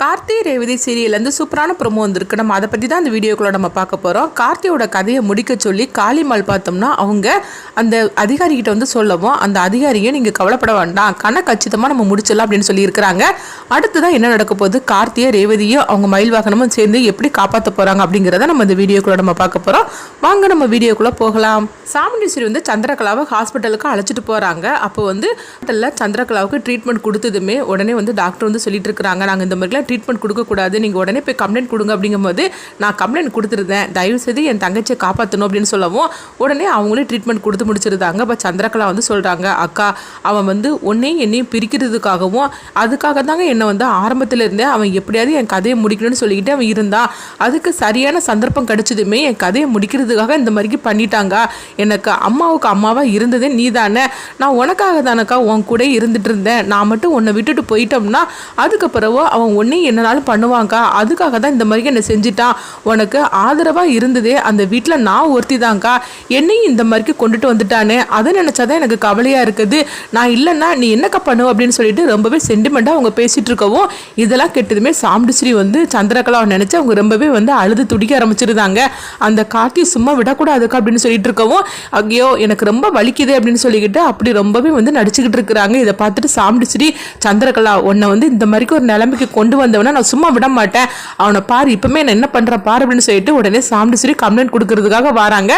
கார்த்தி ரேவதி சீரியல்லேருந்து சூப்பரான ப்ரொமோ வந்திருக்கு. நம்ம அதை பற்றி தான் அந்த வீடியோக்குள்ள நம்ம பார்க்க போகிறோம் கார்த்தியோட கதையை முடிக்க சொல்லி காளிமால் பார்த்தோம்னா அவங்க அந்த அதிகாரிகிட்ட வந்து சொல்லவும் அந்த அதிகாரியை நீங்கள் கவலைப்பட வேண்டாம். கணக்கு கச்சிதமாக நம்ம முடிச்சிடலாம் அப்படின்னு சொல்லியிருக்கிறாங்க. அடுத்ததான் என்ன நடக்க போகுது? கார்த்தியை ரேவதியும் அவங்க மயில் வாகனமும் சேர்ந்து எப்படி காப்பாற்ற போகிறாங்க அப்படிங்கிறத நம்ம இந்த வீடியோக்குள்ள நம்ம பார்க்க போகிறோம் வாங்க நம்ம வீடியோக்குள்ளே போகலாம். சாமுண்டீஸ்வரி வந்து சந்திரகலாவை ஹாஸ்பிட்டலுக்கு அழைச்சிட்டு போகிறாங்க அப்போ வந்து ஹாஸ்பிட்டலில் சந்திரகலாவுக்கு ட்ரீட்மெண்ட் கொடுத்ததுமே உடனே வந்து டாக்டர் வந்து சொல்லிட்டு இருக்கிறாங்க. நாங்கள் இந்த மாதிரிலாம் ட்ரீட்மெண்ட் கொடுக்கக்கூடாது. நீங்கள் உடனே போய் கம்ப்ளைண்ட் கொடுங்க அப்படிங்கும்போது நான் கம்ப்ளைண்ட் கொடுத்துருந்தேன். தயவு செய்து என் தங்கச்சியை காப்பாற்றணும் அப்படின்னு சொல்லவும் உடனே அவங்களே ட்ரீட்மெண்ட் கொடுத்து முடிச்சிருந்தாங்க. இப்போ சந்திரகலா வந்து சொல்கிறாங்க அக்கா அவன் வந்து உன்னையும் என்னையும் பிரிக்கிறதுக்காகவும் அதுக்காக தாங்க என்னை வந்து ஆரம்பத்தில் இருந்தே அவன் எப்படியாவது என் கதையை முடிக்கணும்னு சொல்லிக்கிட்டு அவன் இருந்தான் அதுக்கு சரியான சந்தர்ப்பம் கிடைச்சதுமே என் கதையை முடிக்கிறதுக்காக இந்த மாதிரி பண்ணிட்டாங்க. எனக்கு அம்மாவுக்கு அம்மாவாக இருந்ததே நீ தானே நான் உனக்காக தானக்கா உன் கூட இருந்துட்டு இருந்தேன். நான் மட்டும் உன்னை விட்டுட்டு போயிட்டோம்னா அதுக்கு பிறகு அவன் ஒன்றையும் என்னனாலும் பண்ணுவாங்க அதுக்காக தான் இந்த மாதிரி என்னை செஞ்சுட்டான் உனக்கு ஆதரவாக இருந்ததே அந்த வீட்டில் நான் ஒருத்தி தான்க்கா என்னையும் இந்த மாதிரிக்கு கொண்டுட்டு வந்துட்டானே? அதை நினச்சாதான் எனக்கு கவலையாக இருக்குது. நான் இல்லைன்னா நீ என்னக்கா பண்ணுவ அப்படின்னு சொல்லிட்டு ரொம்பவே சென்டிமெண்ட்டாக அவங்க பேசிகிட்டு இருக்கவும் இதெல்லாம் கெட்டதுமே சாம்பிடுஸ்ரீ வந்து சந்திரகலாவை நினச்சி அவங்க ரொம்பவே வந்து அழுது துடிக்க ஆரம்பிச்சிருந்தாங்க. அந்த கார்த்தி சும்மா விடக்கூடாதுக்கா அப்படின்னு சொல்லிட்டு இருக்கவும் ஐயோ எனக்கு ரொம்ப வலிக்குது அப்படின்னு சொல்லிக்கிட்டு அப்படி ரொம்பவே வந்து நடிச்சுக்கிட்டு இருக்கிறாங்க. இதை பார்த்துட்டு சாம்பிடுஸ்ரீ சந்திரகலா உன்னை வந்து இந்த மாதிரிக்கு ஒரு நிலைமைக்கு கொண்டு வந்தவனா நான் சும்மா விட மாட்டேன். அவனை பாரு இப்பவுமே நான் என்ன பண்றேன் பாரு அப்படின்னு சொல்லிட்டு உடனே சாமுண்டிஸ்ரீ கம்ப்ளைண்ட் கொடுக்கறதுக்காக வராங்க.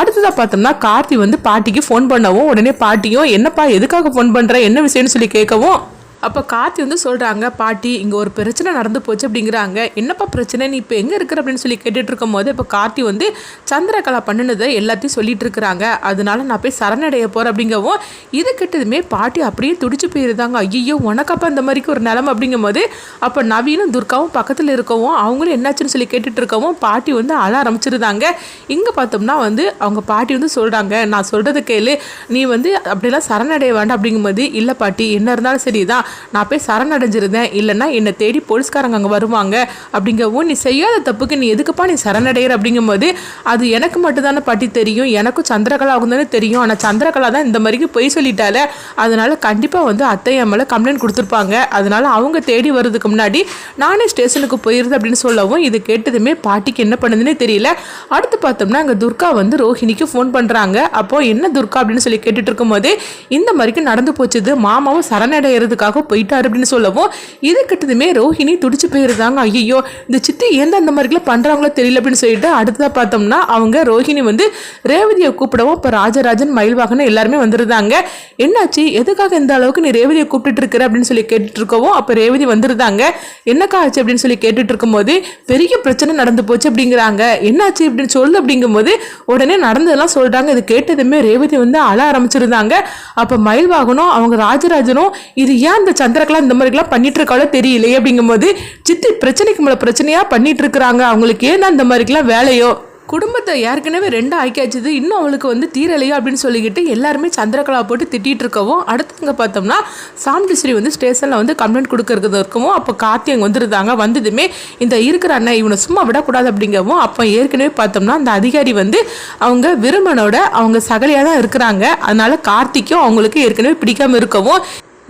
அடுத்ததா பார்த்தோம்னா கார்த்தி வந்து பாட்டிக்கு ஃபோன் பண்ணவும் உடனே பாட்டியும் என்னப்பா எதுக்காக ஃபோன் பண்ற? என்ன விஷயம்னு சொல்லி கேட்கவும் அப்போ கார்த்தி வந்து சொல்கிறாங்க பாட்டி இங்கே ஒரு பிரச்சனை நடந்து போச்சு அப்படிங்கிறாங்க. என்னப்பா பிரச்சனை? நீ இப்போ எங்கே இருக்கிற? அப்படின்னு சொல்லி கேட்டுட்டு இருக்கும் போது இப்போ கார்த்தி வந்து சந்திரகலா பண்ணினதை எல்லாத்தையும் சொல்லிட்டு இருக்கிறாங்க. அதனால நான் போய் சரணடைய போகிறேன் அப்படிங்கவும் இது கிட்டதுமே பாட்டி அப்படியே துடிச்சு போயிருந்தாங்க. ஐயோ உனக்கப்பா இந்த மாதிரிக்கு ஒரு நிலமை? அப்படிங்கும் போது அப்போ நவீனும் துர்காவும் பக்கத்தில் இருக்கவும் அவங்களும் என்னாச்சுன்னு சொல்லி கேட்டுட்டு இருக்கவும் பாட்டி வந்து அழ ஆரம்பிச்சிருந்தாங்க. இங்கே பார்த்தோம்னா வந்து அவங்க பாட்டி வந்து சொல்கிறாங்க நான் சொல்கிறது கேளு. நீ வந்து அப்படிலாம் சரணடைய வேண்டாம் அப்படிங்கும்போது இல்லை பாட்டி என்ன இருந்தாலும் சரிதான். நான் போய் சரணடைஞ்சிருந்தேன். இல்லைன்னா என்னை தேடி போலீஸ்காரங்க அங்கே வருவாங்க. அப்படிங்கவும் நீ செய்யாத தப்புக்கு நீ எதுக்குப்பா நீ சரணடைகிற அப்படிங்கும்போது அது எனக்கு மட்டும்தானே பாட்டி தெரியும். எனக்கும் சந்திரகலாவுக்கும் தானே தெரியும். ஆனால் சந்திரகலா தான் இந்த மாதிரிக்கு பொய் சொல்லிட்டால அதனால் கண்டிப்பாக வந்து அத்தை மேலே கம்ப்ளைண்ட் கொடுத்துருப்பாங்க. அதனால் அவங்க தேடி வர்றதுக்கு முன்னாடி நானே ஸ்டேஷனுக்கு போயிருது அப்படின்னு சொல்லவும் இது கேட்டதுமே பாட்டிக்கு என்ன பண்ணுதுன்னே தெரியல. அடுத்து பார்த்தோம்னா அங்கே துர்கா வந்து ரோஹிணிக்கு ஃபோன் பண்ணுறாங்க அப்போ என்ன துர்கா? அப்படின்னு சொல்லி கேட்டுட்டு இருக்கும்போது இந்த மாதிரிக்கு நடந்து போச்சுது. மாமாவும் சரணடைகிறதுக்காக போயிட்டாரு அப்படின்னு சொல்லவும் இது கிட்டதுமே ரோஹிணி துடிச்சு போயிருந்தாங்க. ஐயோ இந்த சித்தி ஏன் அந்த மாதிரிலாம் பண்ணுறாங்களோ தெரியல அப்படின்னு சொல்லிட்டு அடுத்ததாக பார்த்தோம்னா அவங்க ரோஹிணி வந்து ரேவதியை கூப்பிடவும் இப்போ ராஜராஜன் மயில்வாகனம் எல்லாருமே வந்திருந்தாங்க. என்னாச்சு? எதுக்காக இந்த அளவுக்கு நீ ரேவதியை கூப்பிட்டு இருக்கிற அப்படின்னு சொல்லி கேட்டுட்டு இருக்கவும் அப்போ ரேவதி வந்திருந்தாங்க. என்னக்கா ஆச்சு அப்படின்னு சொல்லி கேட்டுட்டு இருக்கும்போது பெரிய பிரச்சனை நடந்து போச்சு அப்படிங்கிறாங்க. என்னாச்சு இப்படின்னு சொல்லு அப்படிங்கும்போது உடனே நடந்ததெல்லாம் சொல்கிறாங்க இது கேட்டதுமே ரேவதி வந்து அழ ஆரம்பிச்சிருந்தாங்க. அப்போ மயில்வாகனும் அவங்க ராஜராஜனும் இது ஏன் இந்த சந்திரகலா இந்த மாதிரிலாம் பண்ணிட்டு இருக்காளோ தெரியலையே அப்படிங்கும்போது சித்தி பிரச்சனைக்கு மேலே பிரச்சனையாக பண்ணிட்டு இருக்கிறாங்க அவங்களுக்கு ஏன்னா இந்த மாதிரிக்கெல்லாம் வேலையோ? குடும்பத்தை ஏற்கனவே ரெண்டு ஆக்கியாச்சுது. இன்னும் அவளுக்கு வந்து தீரலையோ அப்படின்னு சொல்லிக்கிட்டு எல்லாருமே சந்திரகலா போட்டு திட்டிட்டு இருக்கவும் அடுத்தவங்க பார்த்தோம்னா சாமுண்டிஸ்ரீ வந்து ஸ்டேஷனில் வந்து கம்ப்ளைண்ட் கொடுக்கறது இருக்கவும் அப்போ கார்த்தி அங்கே வந்துருந்தாங்க. வந்ததுமே இந்த இருக்கிற அண்ணன் இவனை சும்மா விடக்கூடாது அப்படிங்கவும் அப்போ ஏற்கனவே பார்த்தோம்னா அந்த அதிகாரி வந்து அவங்க விருமனோட அவங்க சகலையாக தான் இருக்கிறாங்க. அதனால கார்த்திக்கும் அவங்களுக்கு ஏற்கனவே பிடிக்காமல் இருக்கவும்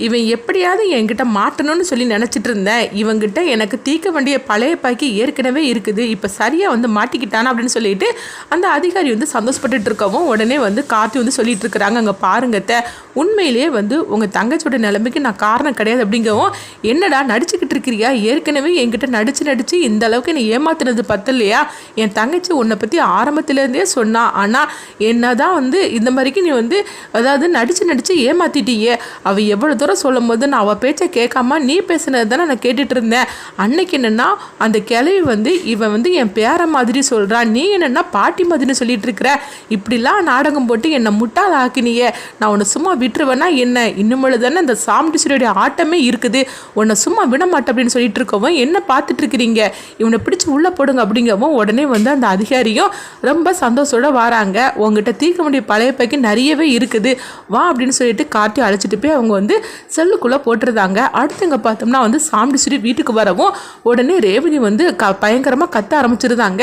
இவன் எப்படியாவது என்கிட்ட மாட்டணும்னு சொல்லி நினச்சிட்டு இருந்தேன். இவங்கிட்ட எனக்கு தீர்க்க வேண்டிய பழைய பாக்கி ஏற்கனவே இருக்குது. இப்போ சரியாக வந்து மாட்டிக்கிட்டானா அப்படின்னு சொல்லிட்டு அந்த அதிகாரி வந்து சந்தோஷப்பட்டுட்டு இருக்கவும் உடனே வந்து கார்த்தி வந்து சொல்லிட்டு இருக்கிறாங்க. அங்கே பாருங்கத்த உண்மையிலேயே வந்து உங்கள் தங்கச்சியோட நிலைமைக்கு நான் காரணம் கிடையாது அப்படிங்கவும் என்னடா நடிச்சு இருக்கிறியா ஏற்கனவே என்கிட்ட நடிச்சு நடிச்சு இந்த அளவுக்கு என்னை ஏமாத்துனது பத்தலையா? என் தங்கச்சி உன்னை பற்றி ஆரம்பத்துலேருந்தே சொன்னா. ஆனால் என்னதான் வந்து இந்த மாதிரிக்கு நீ வந்து அதாவது நடிச்சு நடிச்சு ஏமாத்திட்டியே அவள் எவ்வளோ தூரம் சொல்லும் போது நான் அவள் பேச்சை கேட்காம நீ பேசுனது தானே நான் கேட்டுட்டு இருந்தேன். அன்னைக்கு என்னென்னா அந்த கிளவி வந்து இவன் வந்து என் பேர மாதிரி சொல்கிறான் நீ என்னென்னா பாட்டி மாதிரின்னு சொல்லிட்டு இருக்கிற. இப்படிலாம் நாடகம் போட்டு என்னை முட்டாள் ஆக்கினியே. நான் உன்னை சும்மா விட்டுருவேன்னா என்ன? இன்னும் தானே அந்த சாமுண்டிஸ்வரியோடைய ஆட்டமே இருக்குது. உன்னை சும்மா விட மாட்டேன் அப்படின்னு சொல்லிட்டு இருக்கவும் என்ன பார்த்துட்டு இருக்கிறீங்க இவனை பிடிச்சி உள்ளே போடுங்க அப்படிங்கவும் உடனே வந்து அந்த அதிகாரியும் ரொம்ப சந்தோஷத்தோடு வராங்க. உங்ககிட்ட தீர்க்க வேண்டிய பழைய பைக்கு நிறையவே இருக்குது. வா அப்படின்னு சொல்லிட்டு காட்டி அழைச்சிட்டு போய் அவங்க வந்து செல்லுக்குள்ளே போட்டிருந்தாங்க. அடுத்தவங்க பார்த்தோம்னா வந்து சாமுண்டிஸ்வரி வீட்டுக்கு வரவும் உடனே ரேவதி வந்து க பயங்கரமாக கத்த ஆரம்பிச்சிருந்தாங்க.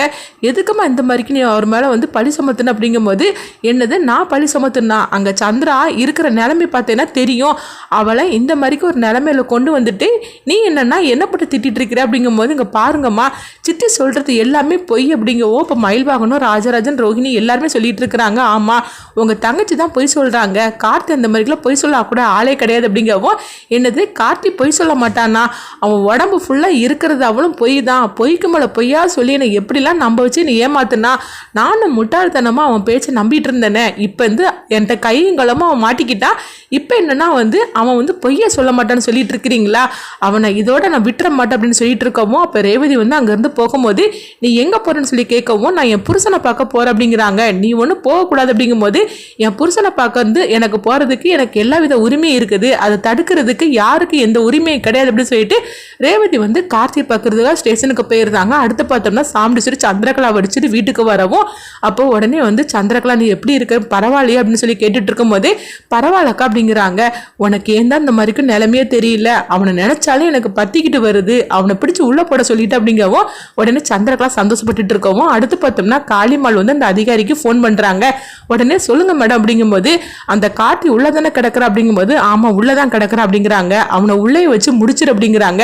எதுக்குமா இந்த மாதிரிக்கு நீ அவர் மேலே வந்து பழி சுமத்துன? அப்படிங்கும்போது என்னது நான் பழி சுமத்துனா? அங்கே சந்திரா இருக்கிற நிலைமை பார்த்தேன்னா தெரியும். அவளை இந்த மாதிரிக்கு ஒரு நிலைமையில கொண்டு வந்துட்டு நீ என்னன்னா என்ன போட்டு திட்டிட்டு இருக்கிற அப்படிங்கும்போது இங்கே பாருங்கம்மா சித்தி சொல்கிறது எல்லாமே பொய் அப்படிங்கவோ இப்போ மயில்வாகனும் ராஜராஜன் ரோஹிணி எல்லாருமே சொல்லிட்டு இருக்கிறாங்க ஆமாம் உங்கள் தங்கச்சி தான் பொய் சொல்கிறாங்க கார்த்தி அந்த மாதிரிலாம் பொய் சொல்ல கூட ஆளே கிடையாது அப்படிங்கவோ என்னது? கார்த்தி பொய் சொல்ல மாட்டானா? அவன் உடம்பு ஃபுல்லாக இருக்கிறது அவளும் பொய் தான். பொய்க்கு மேலே பொய்யா சொல்லி என்னை எப்படிலாம் நம்ப வச்சு நீ ஏமாத்துனா? நானும் முட்டாள்தனமாக அவன் பேச்சை நம்பிட்டு இருந்தேனே. இப்போ வந்து என்கிட்ட கையும் அவன் மாட்டிக்கிட்டான் இப்போ என்னன்னா வந்து அவன் வந்து பொய்யை சொல்ல மாட்டான்னு சொல்லிட்டு இருக்கிறீங்களா அவனை இதோட நான் விட்டுற மாட்டேன் அப்படின்னு சொல்லிட்டு இருக்கவும் அப்போ ரேவதி வந்து அங்கேருந்து போகும்போது நீ எங்கே போகிறேன்னு சொல்லி கேட்கவும் நான் என் புருஷனை பார்க்க போகிறேன் அப்படிங்கிறாங்க. நீ ஒன்றும் போகக்கூடாது அப்படிங்கும்போது என் புருஷனை பார்க்க வந்து எனக்கு போகிறதுக்கு எனக்கு எல்லா வித உரிமையும் இருக்குது. அதை தடுக்கிறதுக்கு யாருக்கு எந்த உரிமையும் கிடையாது அப்படின்னு சொல்லிட்டு ரேவதி வந்து கார்த்தியை பார்க்குறதுக்காக ஸ்டேஷனுக்கு போயிருந்தாங்க. அடுத்து பார்த்தோம்னா சாம்பிடிச்சிட்டு சந்திரகலா வடிச்சிட்டு வீட்டுக்கு வரவும் அப்போ உடனே வந்து சந்திரகலா நீ எப்படி இருக்க? பரவாயில்லையே? அப்படின்னு சொல்லி கேட்டுட்டு இருக்கும்போதே பரவாயில்லக்கா அப்படிங்கிறாங்க. உனக்கு ஏன் தான் இந்த மாதிரிக்கு நிலைமையே தெரியல? அவனை நினைச்சாலே எனக்கு கத்திக்கிட்டு வருது. அவனை பிடிச்சு உள்ளே போட சொல்லிட்டு அப்படிங்கவும் உடனே சந்திரகலா சந்தோஷப்பட்டுட்டு இருக்கவும் அடுத்து பார்த்தோம்னா காளிமால் வந்து அந்த அதிகாரிக்கு ஃபோன் பண்ணுறாங்க உடனே சொல்லுங்க மேடம் அப்படிங்கும்போது அந்த கார்த்தி உள்ளதானே கிடக்குற அப்படிங்கும்போது ஆமா உள்ளதான் கிடக்குற அப்படிங்கிறாங்க. அவனை உள்ளே வச்சு முடிச்சிரு அப்படிங்கிறாங்க.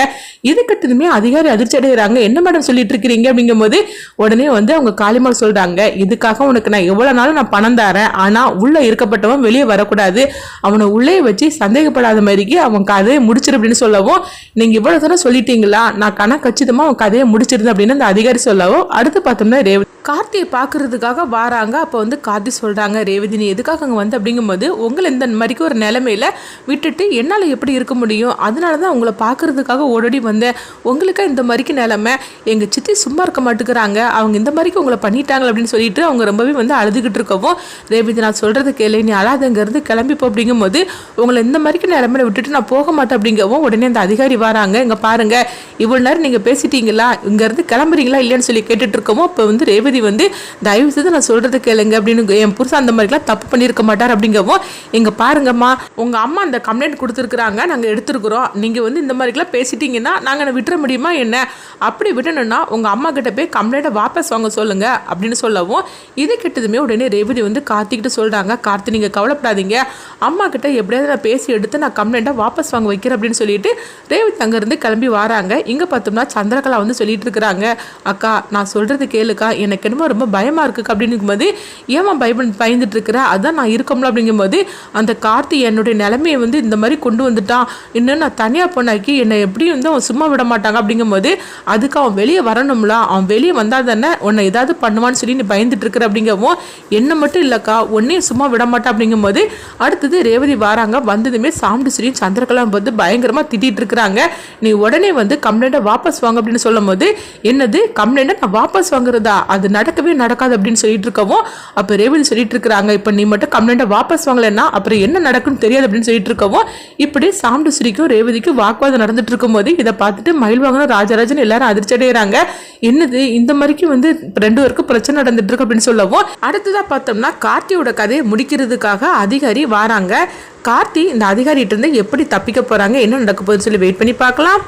இது அதிகாரி அதிர்ச்சி அடைகிறாங்க. என்ன மேடம் சொல்லிட்டு இருக்கிறீங்க அப்படிங்கும்போது உடனே வந்து அவங்க காளிமால் சொல்கிறாங்க இதுக்காக உனக்கு நான் எவ்வளோ நாளும் நான் பணம் தரேன். ஆனால் உள்ளே இருக்கப்பட்டவன் வெளியே வரக்கூடாது. அவனை உள்ளே வச்சு சந்தேகப்படாத மாதிரிக்கு அவன் கதையை முடிச்சிரு அப்படின்னு சொல்லவும் நீங்கள் இவ்வளோ தடவை சொல்லிட்டீங்களா? நான் கணக்கு கச்சிதமாக உன் கதையை முடிச்சிருந்தேன் அப்படின்னு அந்த அதிகாரி சொல்லவும் அடுத்து பார்த்தோம்னா ரேவதி. கார்த்தியை பார்க்குறதுக்காக வாராங்க. அப்போ வந்து கார்த்தி சொல்கிறாங்க ரேவதி நீ எதுக்காக அங்கே வந்து? அப்படிங்கும்போது உங்களை இந்த மாதிரிக்கு ஒரு நிலமையில விட்டுட்டு என்னால் எப்படி இருக்க முடியும்? அதனால தான் உங்களை பார்க்கறதுக்காக ஓடடி வந்தேன். உங்களுக்கு இந்த மாதிரிக்கு நிலமை? எங்கள் சித்தி சும்மா இருக்க மாட்டேங்கிறாங்க அவங்க இந்த மாதிரிக்கு உங்களை பண்ணிட்டாங்க அப்படின்னு சொல்லிட்டு அவங்க ரொம்பவே வந்து அழுதுகிட்டு இருக்கவும் ரேவதி நான் சொல்கிறது கேளு. நீ அழாதங்கிறது கிளம்பி அப்படிங்கும்போது உங்களை இந்த மாதிரிக்கு நிலமையில விட்டுட்டு நான் போக மாட்டேன் அப்படிங்கவும் உடனே அந்த அதிகாரி வராங்க. இங்கே பாருங்க. இவ்வளோ நேரம் நீங்கள் பேசிட்டீங்களா? இங்கேருந்து கிளம்புறீங்களா? இல்லைன்னு சொல்லி கேட்டுட்டு இருக்கவும் இப்போ வந்து ரேவதி வந்து தயவு செய்து நான் சொல்கிறது கேளுங்க அப்படின்னு என் புருஷன் அந்த மாதிரிலாம் தப்பு பண்ணியிருக்க மாட்டார் அப்படிங்கவும் இங்கே பாருங்கம்மா உங்கள் அம்மா அந்த கம்ப்ளைண்ட் கொடுத்துருக்குறாங்க நாங்கள் எடுத்துருக்குறோம். நீங்கள் வந்து இந்த மாதிரிலாம் பேசிட்டீங்கன்னா நாங்கள் விட்டுற முடியுமா என்ன? அப்படி விடணும்னா உங்கள் அம்மா கிட்ட போய் கம்ப்ளைண்ட்டை வாபஸ் வாங்க சொல்லுங்க அப்படின்னு சொல்லவும் இது கிட்டதுமே உடனே ரேவதி வந்து கார்த்திக்கிட்ட சொல்கிறாங்க கார்த்தி நீங்கள் கவலைப்படாதீங்க. அம்மா கிட்ட எப்படியாவது நான் பேசி எடுத்து நான் கம்ப்ளைண்ட்டை வாபஸ் வாங்க வைக்கிறேன் அப்படின்னு சொல்லிட்டு ரேவதி அங்கேருந்து கிளம்பி வராங்க. இங்கே பார்த்தோம்னா சந்திரகலா வந்து சொல்லிட்டு இருக்கிறாங்க அக்கா நான் சொல்கிறது கேளுக்கா எனக்கு எனக்கு என்னமோ ரொம்ப பயமாக இருக்குது அப்படிங்கும்போது ஏமா பயம் பயந்துட்டு இருக்கிற அதான் நான் இருக்கோம்ல அப்படிங்கும்போது அந்த கார்த்தி என்னுடைய நிலைமையை வந்து இந்த மாதிரி கொண்டு வந்துட்டான். இன்னும் நான் தனியாக பொண்ணாக்கி என்னை எப்படியும் வந்து அவன் சும்மா விட மாட்டாங்க அப்படிங்கும்போது அதுக்கு அவன் வெளியே வரணும்ல. அவன் வெளியே வந்தால் தானே உன்னை ஏதாவது பண்ணுவான்னு சொல்லி நீ பயந்துட்டு இருக்கிற அப்படிங்கவும் என்ன மட்டும் இல்லைக்கா. உன்னையும் சும்மா விட மாட்டேன் அப்படிங்கும்போது அடுத்தது ரேவதி வராங்க. வந்ததுமே சாம்பிடு சொல்லி சந்திரகலா வந்து பயங்கரமாக திட்டிகிட்டு இருக்கிறாங்க நீ உடனே வந்து கம்ப்ளைண்ட்டை வாபஸ் வாங்க அப்படின்னு சொல்லும் போது என்னது? கம்ப்ளைண்ட்டை நான் வாபஸ் வாங்குறதா? அது நடக்கவே நடக்காது அப்படின்னு சொல்லிட்டு இருக்கவும் அப்போ ரேவதி சொல்லிட்டு இருக்கிறாங்க இப்போ நீ மட்டும் கம்ப்ளைண்ட்டை வாபஸ் வாங்கலைன்னா அப்புறம் என்ன நடக்குன்னு தெரியாது அப்படின்னு சொல்லிட்டு இருக்கவும் இப்படி சாம்பிடு ஸ்ரீக்கும் ரேவதிக்கும் வாக்குவாதம் நடந்துட்டு இருக்கும்போது இதை பார்த்துட்டு மயில் வாங்கணும் ராஜராஜன் எல்லாரும் அதிர்ச்சி அடைகிறாங்க என்னது இந்த மாதிரிக்கு வந்து ரெண்டு பேருக்கும் பிரச்சனை நடந்துட்டு இருக்கு அப்படின்னு சொல்லவும் அடுத்ததாக பார்த்தோம்னா கார்த்தியோட கதையை முடிக்கிறதுக்காக அதிகாரி வராங்க. கார்த்தி இந்த அதிகாரிகிட்ட இருந்து எப்படி தப்பிக்க போறாங்க என்ன நடக்க போகுதுன்னு சொல்லி வெயிட் பண்ணி பார்க்கலாம்.